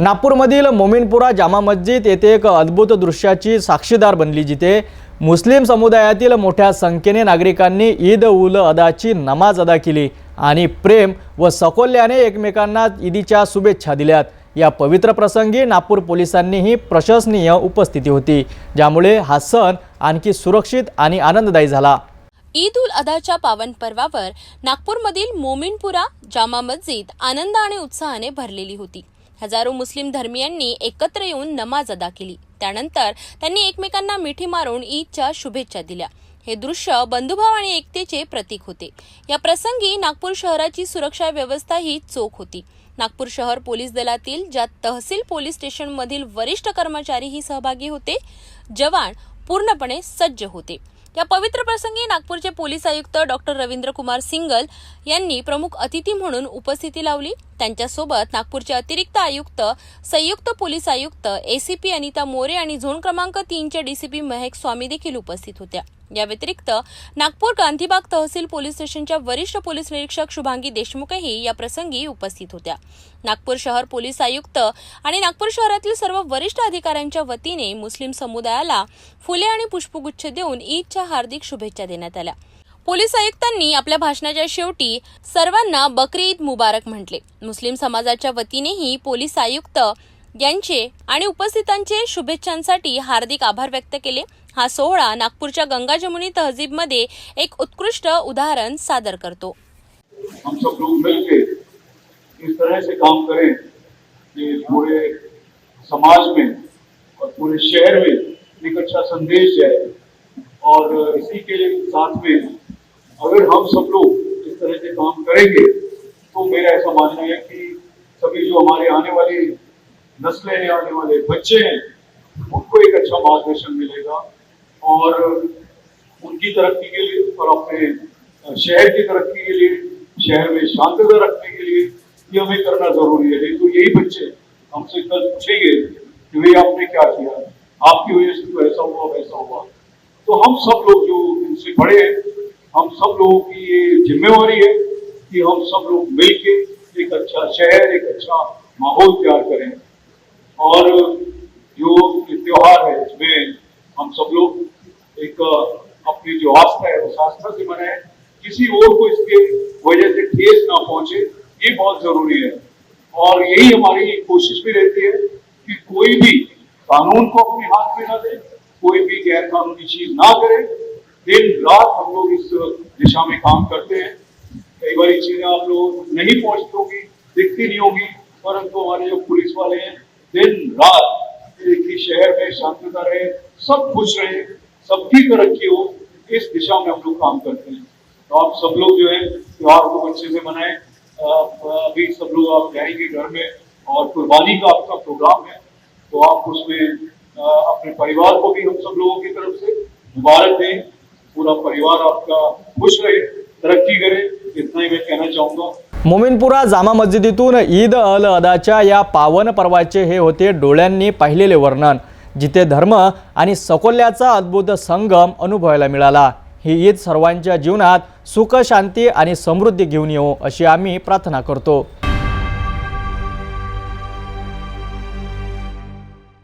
नागपूरमधील मोमिनपुरा जामा मस्जिद येथे एक अद्भुत दृश्याची साक्षीदार बनली जिथे मुस्लिम समुदायातील मोठ्या संख्येने नागरिकांनी ईद उल अदाची नमाज अदा केली आणि प्रेम व सकोल्याने एकमेकांना ईदीच्या शुभेच्छा दिल्यात. या पवित्र प्रसंगी नागपूर पोलिसांनीही प्रशंसनीय उपस्थिती होती ज्यामुळे हा सण आणखी सुरक्षित आणि आनंददायी झाला. ईद उल अदाच्या पावन पर्वावर नागपूरमधील मोमिनपुरा जामा मस्जिद आनंद आणि उत्साहाने भरलेली होती. हजारो मुस्लिम धर्मियांनी एकत्र येऊन नमाज अदा केली. त्यानंतर त्यांनी एकमेकांना मिठी मारून ईदच्या शुभेच्छा दिल्या. हे दृश्य बंधुभाव आणि एकतेचे प्रतीक होते. या प्रसंगी नागपूर शहराची सुरक्षा व्यवस्था ही चोख होती. नागपूर शहर पोलीस दलातील ज्या तहसील पोलीस स्टेशनमधील वरिष्ठ कर्मचारीही सहभागी होते जवान पूर्णपणे सज्ज होते. या पवित्र प्रसंगी नागपूरचे पोलीस आयुक्त डॉक्टर रवींद्र कुमार सिंगल यांनी प्रमुख अतिथी म्हणून उपस्थिती लावली. त्यांच्यासोबत नागपूरचे अतिरिक्त आयुक्त संयुक्त पोलीस आयुक्त एसीपी अनिता मोरे आणि झोन क्रमांक तीनचे डीसीपी महेक स्वामी देखील उपस्थित होत्या. या व्यतिरिक्त नागपूर गांधीबाग तहसील पोलीस स्टेशनच्या वरिष्ठ पोलीस निरीक्षक शुभांगी देशमुखही या प्रसंगी उपस्थित होत्या. नागपूर शहर पोलीस आयुक्त आणि नागपूर शहरातील सर्व वरिष्ठ अधिकाऱ्यांच्या वतीने मुस्लिम समुदायाला फुले आणि पुष्पगुच्छ देऊन ईदच्या हार्दिक शुभेच्छा देण्यात आल्या. पोलीस आयुक्तांनी आपल्या भाषणाच्या शेवटी सर्वांना बकरी ईद मुबारक म्हटले. मुस्लिम समाजाच्या वतीनेही पोलीस आयुक्त यांचे आणि उपस्थितांचे शुभेच्छांसाठी हार्दिक आभार व्यक्त केले. हा सोहळा नागपूरच्या गंगा जमुनी तहजीबमध्ये एक उत्कृष्ट उदाहरण सादर करतो. हम सब लोग मिलकर इस तरह से काम करें कि पूरे समाज में और पूरे शहर में एक अच्छा संदेश जाए। और इसी के साथ में अगर हम सब लोग इस तरह से काम करेंगे तो मेरा ऐसा मानना है कि सभी जो हमारे आने वाली नस्लें आने वाले बच्चे हैं उनको एक अच्छा मार्गदर्शन मिलेगा और उनकी तरक्की के लिए और अपने शहर की तरक्की के लिए, शहर में शांतता रखने के लिए ये हमें करना ज़रूरी है। नहीं तो यही बच्चे हमसे कल पूछेंगे कि भाई आपने क्या किया? आपकी वजह से तो ऐसा हुआ, वैसा हुआ। तो हम सब लोग जो इनसे बड़े हैं, हम सब लोगों की ये जिम्मेवारी है कि हम सब लोग मिलके एक अच्छा शहर, एक अच्छा माहौल तैयार करें। और जो त्योहार है इसमें हम सब लोग एक, अपनी जो आस्था है, उस आस्था से मनाएँ। किसी और को इसके वजह से ठेस ना पहुँचे, ये बहुत ज़रूरी है। और यही हमारी कोशिश भी रहती है कि कोई भी कानून को अपने हाथ में ना दे, कोई भी गैर कानूनी चीज़ ना करे। दिन, रात हम लोग इस दिशा में काम करते हैं। कई बार चीज़ें आप लोग नहीं पहुँचती होगी, दिखती नहीं होगी, परंतु हमारे जो पुलिस वाले हैं दिन रात ही शहर में शांतता रहे, सब खुश रहे सबकी तरक्की हो, इस दिशा में हम लोग काम करते हैं। तो आप सब लोग जो है, त्योहार को अच्छे से मनाएँ। अभी सब लोग आप जाएँगे घर में और कुर्बानी का आपका प्रोग्राम है तो आप उसमें अपने परिवार को भी हम सब लोगों की तरफ़ से मुबारक दें। पूरा परिवार आपका खुश रहे, तरक्की करे, इतना ही मैं कहना चाहूँगा। मोमिनपुरा जामा मस्जिदीतून ईद अल अदाच्या या पावन पर्वाचे हे होते डोळ्यांनी पाहिलेले वर्णन जिथे धर्म आणि सकोल्याचा अद्भुत संगम अनुभवायला मिळाला. ही ईद सर्वांच्या जीवनात सुख शांती आणि समृद्धी घेऊन येऊ अशी आम्ही प्रार्थना करतो.